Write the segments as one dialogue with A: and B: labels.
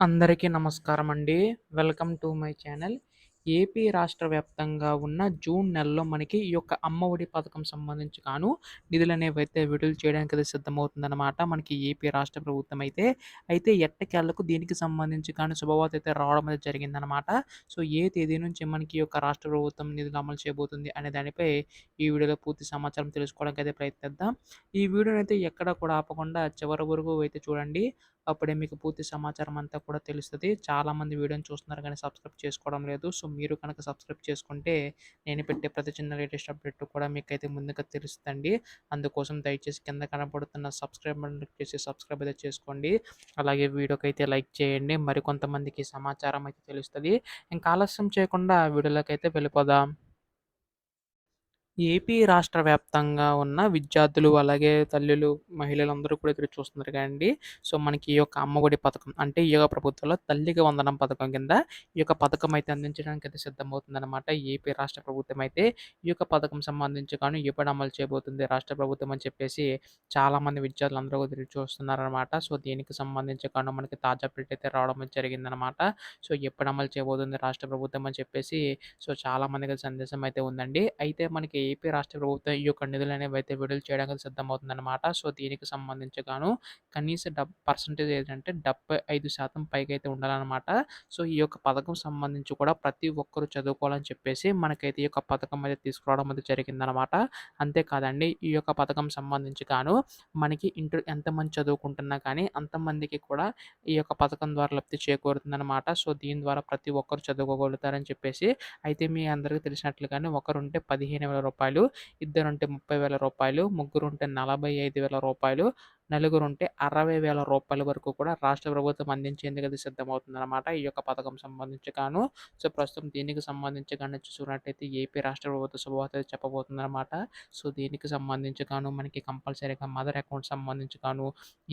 A: అందరికీ నమస్కారం అండి. Welcome to my channel. AP రాష్ట్ర వ్యాప్తంగా ఉన్న జూన్ నెలలో మనకి ఈ యొక్క అమ్మఒడి పథకం సంబంధించి గాను అయితే విడుదల చేయడానికి అయితే సిద్ధమవుతుందన్నమాట మనకి ఏపీ రాష్ట్ర ప్రభుత్వం అయితే. అయితే ఎట్టకేళ్ళకు దీనికి సంబంధించి కానీ శుభవార్త అయితే రావడం అయితే జరిగిందనమాట. సో, ఏ తేదీ నుంచి మనకి ఈ యొక్క రాష్ట్ర ప్రభుత్వం నిధులు అమలు చేయబోతుంది అనే దానిపై ఈ వీడియోలో పూర్తి సమాచారం తెలుసుకోవడానికి అయితే ప్రయత్నిద్దాం. ఈ వీడియోనైతే ఎక్కడ కూడా ఆపకుండా చివరి వరకు అయితే చూడండి. అప్పుడే మీకు పూర్తి సమాచారం అంతా కూడా తెలుస్తుంది చాలామంది వీడియోని చూస్తున్నారు కానీ సబ్స్క్రైబ్ చేసుకోవడం లేదు. సో, మీరు కనుక సబ్స్క్రైబ్ చేసుకుంటే నేను పెట్టే ప్రతి చిన్న లేటెస్ట్ అప్డేట్ కూడా మీకైతే ముందుగా తెలుస్తదండి. అందుకోసం దయచేసి కింద కనపడుతున్న సబ్స్క్రైబ్ క్లిక్ చేసి సబ్స్క్రైబ్ అయితే చేసుకోండి. అలాగే వీడియోకైతే లైక్ చేయండి. మరికొంతమందికి సమాచారం అయితే తెలుస్తుంది ఇంకా ఆలస్యం చేయకుండా వీడియోలోకైతే వెళ్ళిపోదాం. ఏపీ రాష్ట్ర వ్యాప్తంగా ఉన్న విద్యార్థులు, అలాగే తల్లులు, మహిళలందరూ కూడా ఎదురు చూస్తున్నారు కానీ సో, మనకి ఈ యొక్క అమ్మఒడి పథకం అంటే ఈ యొక్క ప్రభుత్వంలో తల్లికి వందనం పథకం కింద ఈ యొక్క పథకం అయితే అందించడానికి అయితే సిద్ధమవుతుందన్నమాట ఏపీ రాష్ట్ర ప్రభుత్వం అయితే ఈ యొక్క పథకం సంబంధించి కానీ ఎప్పుడు అమలు చేయబోతుంది రాష్ట్ర ప్రభుత్వం అని చెప్పేసి చాలామంది విద్యార్థులందరూ ఎదురు చూస్తున్నారనమాట. సో, దీనికి సంబంధించి కానీ మనకి తాజా అప్డేట్ అయితే రావడం జరిగిందనమాట. సో, ఎప్పుడు అమలు చేయబోతుంది రాష్ట్ర ప్రభుత్వం అని చెప్పేసి సో, చాలామందికి సందేశం అయితే ఉందండి. అయితే మనకి ఏపీ రాష్ట్ర ప్రభుత్వం ఈ యొక్క నిధులనేవి అయితే విడుదల చేయడానికి సిద్ధమవుతుందన్నమాట. సో, దీనికి సంబంధించి గాను కనీస డబ్ పర్సెంటేజ్ ఏంటంటే డెబ్బై ఐదు శాతం పైకి అయితే ఉండాలన్నమాట. సో, ఈ యొక్క పథకం సంబంధించి కూడా ప్రతి ఒక్కరు చదువుకోవాలని చెప్పేసి మనకైతే ఈ యొక్క పథకం అయితే తీసుకురావడం అయితే జరిగిందనమాట. అంతేకాదండి ఈ యొక్క పథకం సంబంధించి గాను మనకి ఇంటర్ ఎంతమంది చదువుకుంటున్నా కానీ అంతమందికి కూడా ఈ యొక్క పథకం ద్వారా లబ్ధి చేకూరుతుందన్నమాట. సో, దీని ద్వారా ప్రతి ఒక్కరు చదువుకోగలుగుతారని చెప్పేసి అయితే మీ అందరికీ తెలిసినట్లుగానే ఒకరుంటే 15,000 రూపాయలు, రూపాయలు ఇద్దరు ఉంటే ముప్పై వేల రూపాయలు ముగ్గురు ఉంటే నలభై ఐదు వేల రూపాయలు నలుగురు ఉంటే అరవై వేల రూపాయల వరకు కూడా రాష్ట్ర ప్రభుత్వం అందించేందుకు అందించేందుకైతే సిద్ధమవుతుందనమాట. ఈ యొక్క పథకం సంబంధించి గాను. సో, ప్రస్తుతం దీనికి సంబంధించి కానీ చూసుకున్నట్టయితే ఏపీ రాష్ట్ర ప్రభుత్వ శుభవార్త చెప్పబోతుందన్నమాట సో, దీనికి సంబంధించి గాను మనకి కంపల్సరీగా మదర్ అకౌంట్ సంబంధించి గాను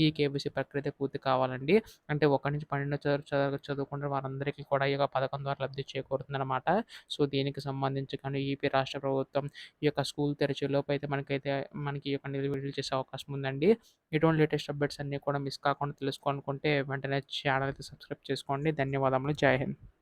A: ఈ కేవైసీ ప్రక్రియ పూర్తి కావాలండి. అంటే 1-12 చదువు చదువు చదువుకునే వారందరికీ కూడా ఈ యొక్క పథకం ద్వారా లబ్ధి చేకూరుతుందన్నమాట సో, దీనికి సంబంధించి గాను ఏపీ రాష్ట్ర ప్రభుత్వం ఈ యొక్క స్కూల్ తెరిచేలోపు అయితే మనకైతే మనకి ఈ యొక్క నిధులు చేసే అవకాశం ఉందండి. ఇటువంటి లేటెస్ట్ అప్డేట్స్ అన్నీ కూడా మిస్ కాకుండా తెలుసుకోవాలనుకుంటే వెంటనే ఛానల్ అయితే సబ్స్క్రైబ్ చేసుకోండి. ధన్యవాదములు. జై హింద్.